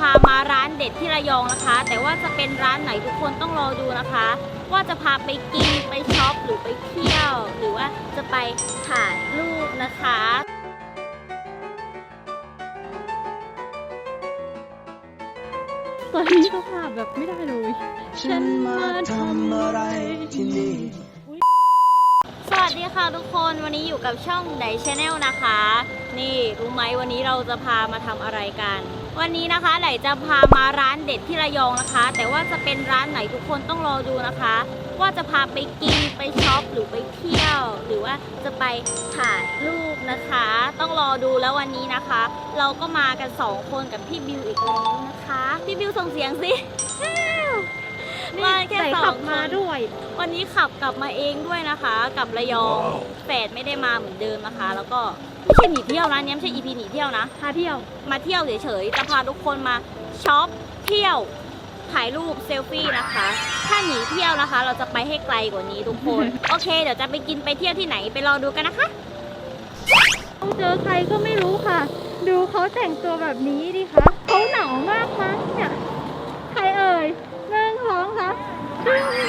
พามาร้านเด็ดที่ระยองนะคะ แต่ว่าจะเป็นร้านไหนทุกคนต้องรอดูนะคะ ว่าจะพาไปกินไปช็อปหรือไปเที่ยว หรือว่าจะไปถ่ายรูปนะคะตอนนี้สภาพแบบไม่ได้เลย ฉันมาทำอะไรที่นี่ สวัสดีค่ะทุกคนวันนี้อยู่กับช่องไดชแนลนะคะ นี่รู้ไหมวันนี้เราจะพามาทำอะไรกัน วันนี้นะคะไดจะพามาร้านเด็ดที่ระยองนะคะ แต่ว่าจะเป็นร้านไหนทุกคนต้องรอดูนะคะ ว่าจะพาไปกินไปช็อปหรือไปเที่ยว หรือว่าจะไปถ่ายรูปนะคะ ต้องรอดูแล้ววันนี้นะคะ เราก็มากันสองคนกับพี่บิวอีกแล้วนะคะ พี่บิวส่งเสียงสิมาแค่ใส่สอขังบคมานด้วย วันนี้ขับกลับมาเองด้วยนะคะกลับระยองแฝดไม่ได้มาเหมือนเดิมนะคะ แล้วก็ ไม่ใช่หนีเที่ยวนะเนี่ยไม่ใช่ EP หนีเที่ยวนะ พาเที่ยว มาเที่ยวเฉยๆจะพาทุกคนมาช็อปเที่ยวถ่ายรูปเซลฟี่นะคะ ถ้าหนีเที่ยวนะคะ เราจะไปให้ไกลกว่านี้ทุกคน โอเค เดี๋ยวจะไปกินไปเที่ยวที่ไหนไปรอดูกันนะคะเราเจอใครก็ไม่รู้ค่ะ ดูเขาแต่งตัวแบบนี้ดิคะเขาหนาวมากมั้งเนี่ย ใครเอ่ยหนึ่งสองสาม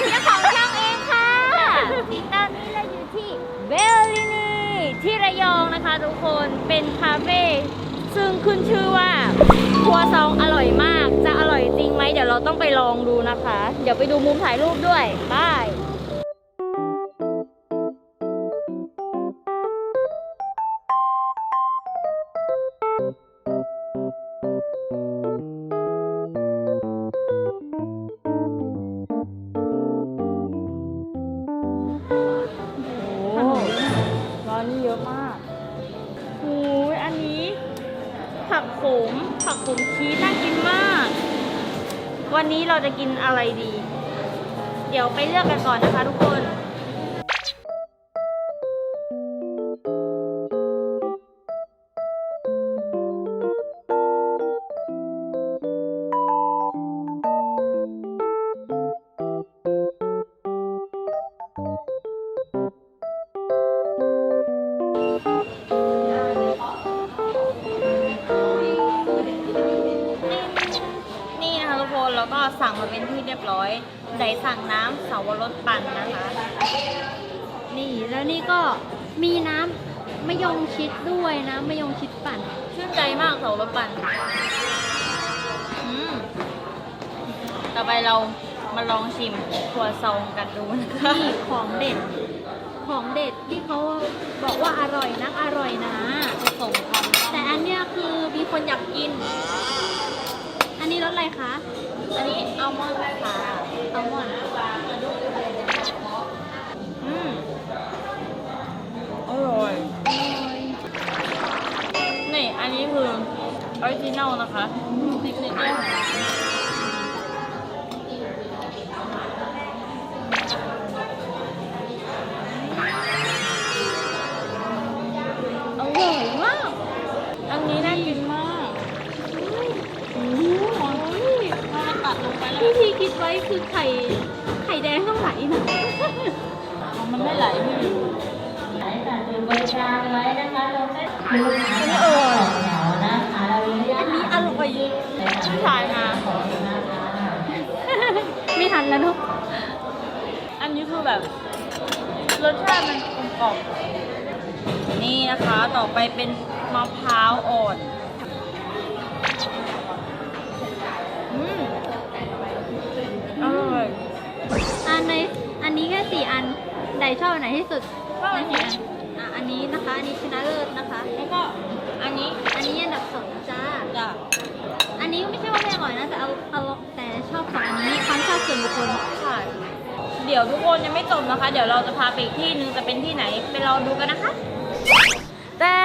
เจ้าของช่องเองค่ะ ตอนนี้เราอยู่ที่เบลลินีที่ ระยองนะคะ ทุกคนเป็นคาเฟ่ซึ่งขึ้นชื่อว่าครัวซองอร่อยมาก จะอร่อยจริงไหมเดี๋ยวเราต้องไปลองดูนะคะ เดี๋ยวไปดูมุมถ่ายรูปด้วยบาย ผักโขม ผักโขมชีสน่ากินมาก วันนี้เราจะกินอะไรดี เดี๋ยวไปเลือกกันก่อนนะคะทุกคน เป็นที่เรียบร้อยไดสั่งน้ำเสาวรสปั่นนะคะ นี่แล้วนี่ก็มีน้ำมะยงชิดด้วยนะมะยงชิดปั่น ชื่นใจมากเสาวรสปั่นอืมต่อไปเรามาลองชิมครัวซองกันดูนะคะนี่ของเด็ดของเด็ดที่เขาบอกว่าอร่อยนักอร่อยนะส่งความแต่อันเนี้ยคือมีคนอยากกินอันนี้ร สอะไรคะ อันนี้อัลมอนด์ค่ะอัลมอนด์อืมอร่อยนี่ อันนี้คือออริจินัลนะคะซิกเนเจอร์อ ว้นะคะเราไม่อันนี้อร่อยเหงานะคะเราอนุญาอัตนนี้อร่อยผู้ชายมาไม่ทันแล้วเนอะอันนี้คือแบบรสชาติมันกลมกล่อมนี่นะคะต่อไปเป็นมะพร้าวอ่อนอืมอร่อยอันในอันนี้แค่สี่อันไดชอบอันไหนที่สุดชอบอันไหนอะอั นนี้นะคะ อันนี้ชนะเลิศนะคะ แล้วก็อันนี้ อันนี้อันดับสองจ้า จ้ะอันนี้ก็ไม่ใช่ว่าไม่อร่อยนะ แต่เอาเอาแต่ชอบสองอันนี้ความชอบส่วนบุคคลใช่เดี๋ยวทุกคนยังไม่จบนะคะ เดี๋ยวเราจะพาไปอีกที่หนึงจะเป็นที่ไหนไปรอดูกันนะคะ แต่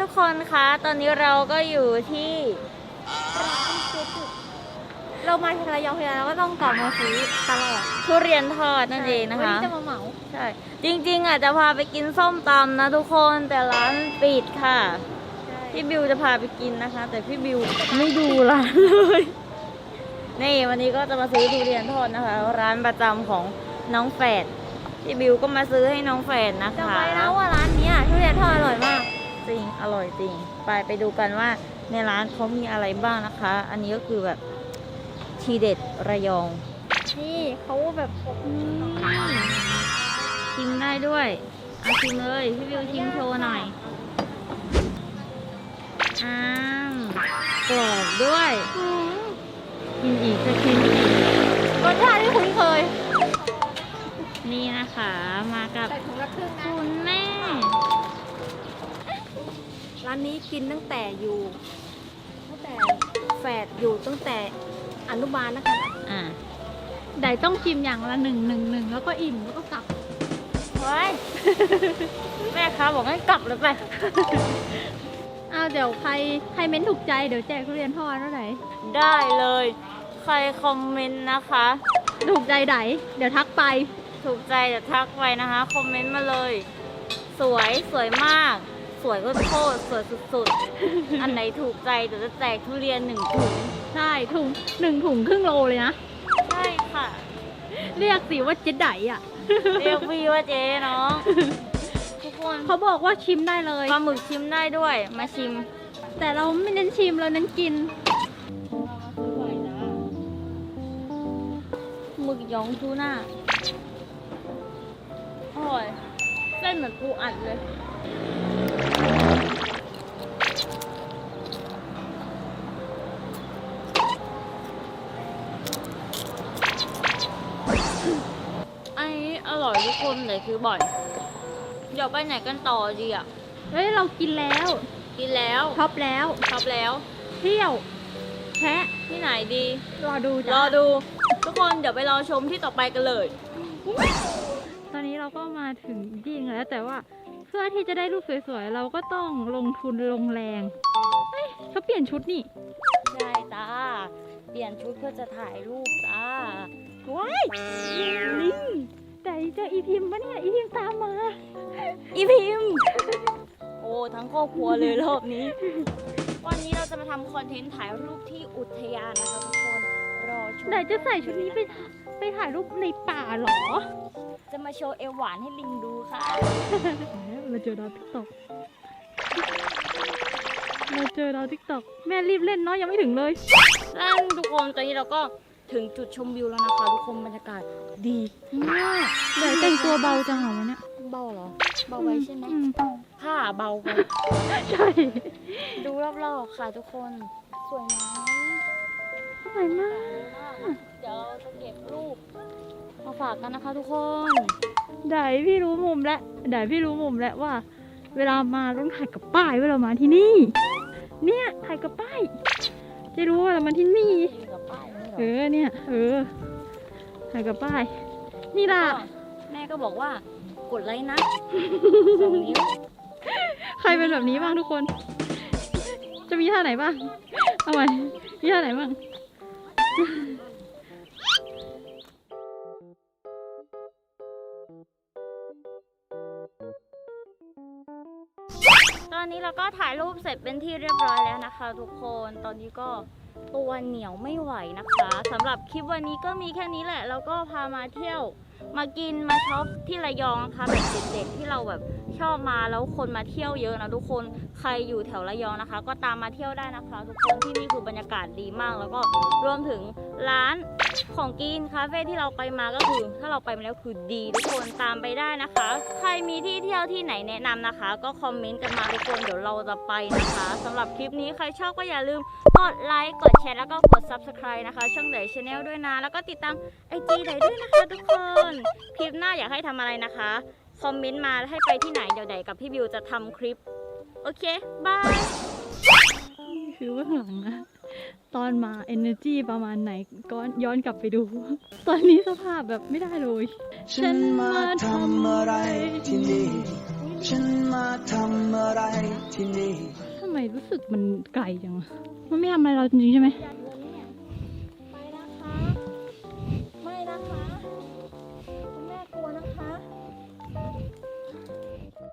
ทุกคนคะ ตอนนี้เราก็อยู่ที่ เรามาทีระยองทีไรเราก็ต้องกลับมาซื้อตลอดทุเรียนทอดนั่นเองนะวันคะ นี้จะมาเหมาใช่ จริงๆอะจะพาไปกินส้มตำนะทุกคนแต่ร้านปิดค่ะ พี่บิวจะพาไปกินนะคะ แต่พี่บิวไม่ดูร้านเลย นี่วันนี้ก็จะมาซื้อทุเรียนทอดนะคะ ร้านประจำของน้องแฝดพี่บิวก็มาซื้อให้น้องแฝดนะคะจำไว้นะว่าร้านเนี้ยทุเรียนทอดอร่อยมากจริงอร่อยจริง ไปไปดูกันว่าในร้านเขามีอะไรบ้างนะคะ อันนี้ก็คือแบบ ทีเด็ดระยอง นี่เขาแบบอืมชิมได้ด้วยเอาชิมเลยพี่วิวชิมโชว์หน่อยอ้ามกรอบด้วย อืมกินอีกจะชิมอีก รสชาติที่คุ้นเคยนี่นะคะมากับแต่ถุงละครึ่งนะ คุณแม่ ร้านนี้กินตั้งแต่อยู่ตั้งแต่แฝดอยู่ตั้งแต่ อนุบาลนะคะอ่าไดต้องชิมอย่างละหนึ่งหนึ่งหนึ่งแล้วก็อิ่มแล้วก็กลับเฮ้ยแม่คะบอกให้กลับเลยไปอ้าวเดี๋ยวใครใครเม้นถูกใจเดี๋ยวแจกทุเรียนทอดเท่าไหร่ได้เลย ใครคอมเมนต์นะคะ ถูกใจไดเดี๋ยวทักไป ถูกใจเดี๋ยวทักไว้นะคะ คอมเมนต์มาเลย สวยสวยมาก สวยก็โคตรสวยสุดๆ อันไหนถูกใจเดี๋ยวจะแจกทุเรียนหนึ่งถุงใช่ถุงหนึ่งถุงครึ่งโลเลยนะ ใช่ค่ะ เรียกสิว่าเจ๊ไดอะ เรียกพี่ว่าเจ๊เนาะทุกคนเขาบอกว่าชิมได้เลย ปลาหมึกชิมได้ด้วย มาชิม แต่เราไม่เน้นชิมเราเน้นกิน หมึกหยองทูน่าอร่อยเส้นเหมือนปูอัดเลย คนเลยคือบ่อย เดี๋ยวไปไหนกันต่อดีอะ เฮ้ย เรากินแล้วกินแล้วท็อปแล้ว ชอบแล้ว เที่ยวแพะที่ไหนดี รอดูรจ้ะอดู ทุกคนเดี๋ยวไปรอชมที่ต่อไปกันเลย ตอนนี้เราก็มาถึงจริงแล้ว แต่ว่าเพื่อที่จะได้รูปสวยๆ เราก็ต้องลงทุนลงแรงเอ้ยเขาเปลี่ยนชุดนี่ ใช่จ้า เปลี่ยนชุดเพื่อจะถ่ายรูปจ้าว้ายลิง แต่เจออีพิมพ์ปะเนี่ยอีพิมพ์ตามมาอีพิมพ์โอ้ทั้งครอบครัวเลยรอบนี้ วันนี้เราจะมาทำคอนเทนต์ถ่ายรูปที่อุทยานนะคะทุกคนรอชมแต่จะใส่ชุดนี้ไปไปถ่ายรูปในป่าเหรอ จะมาโชว์เอวหวานให้ลิงดูค่ะ เราเจอดาวทิกตอกเราเจอดาวทิกตอกแม่รีบเล่นเนาะยังไม่ถึงเลยนั่นทุกคนตอนนี้เราก็ ถึงจุดชมวิวแล้วนะคะ ทุกคนบรรยากาศดีมากเดี๋ยวแต่งตัวเบาจังเหรอวะเนี่ยเบาเหรอ เบาไว้ใช่ไหมอืผ้าเบาไปใช่ดูรอบๆค่ะทุกคน สวยไหมสวยมาก เดี๋ยวเราจะเก็บรูปมาฝากกันนะคะ ทุกคนได้พี่รู้มุมแล้วได้พี่รู้มุมแล้วว่า เวลามาต้องถ่ายกับป้ายเวลามาที่นี่ เนี่ยถ่ายกับป้าย จะรู้ว่าเรามาที่นี่กับป้ายนี่ เหรเอออเนี่ยเออถ่ายกับป้าย นี่ล่ะ แม่ก็บอกว่ากดไลค์นะสองนิ้วใครเป็นแบบนี้บ้างทุกคน จะมีท่าไหนบ้าง เอาใหม่มีท่าไหนบ้างตอนนี้เราก็ถ่ายรูปเสร็จเป็นที่เรียบร้อยแล้วนะคะ ทุกคน ตอนนี้ก็ ตัวเหนียวไม่ไหวนะคะสำหรับคลิปวันนี้ก็มีแค่นี้แหละ แล้วก็พามาเที่ยวมากินมาช็อปที่ระยองนะคะแบบเด็ดๆที่เราแบบชอบมาแล้วคนมาเที่ยวเยอะนะทุกคนใครอยู่แถวระยองนะคะ ก็ตามมาเที่ยวได้นะคะ ทุกคนที่นี่คือบรรยากาศดีมาก แล้วก็รวมถึงร้าน ของกินคาเฟ่ที่เราไปมาก็คือ ถ้าเราไปมาแล้วคือดีทุกคนตามไปได้นะคะ ใครมีที่เที่ยวที่ไหนแนะนำนะคะ ก็คอมเมนต์กันมาทุกคนเดี๋ยวเราจะไปนะคะสำหรับคลิปนี้ใครชอบก็อย่าลืมกดไลค์กดแชร์แล้วก็กด subscribe นะคะ ช่องเดย์ชาแนลด้วยนะ แล้วก็ติดตามไอจีไดด้วยนะคะทุกคน คลิปหน้าอยากให้ทำอะไรนะคะคอมเมนต์มาให้ไปที่ไหนเดี๋ยวไดกับพี่บิวจะทำคลิป โอเค บาย คือเบื้องหลังนะ ตอนมา energy ประมาณไหนก็ย้อนกลับไปดู ตอนนี้สภาพแบบไม่ได้เลย ฉันมาทำอะไรที่นี่ ฉันมาทำอะไรที่นี่ทำไมรู้สึกมันไกลจังวะมันไม่ทำอะไรเราจริงๆใช่ไหมใ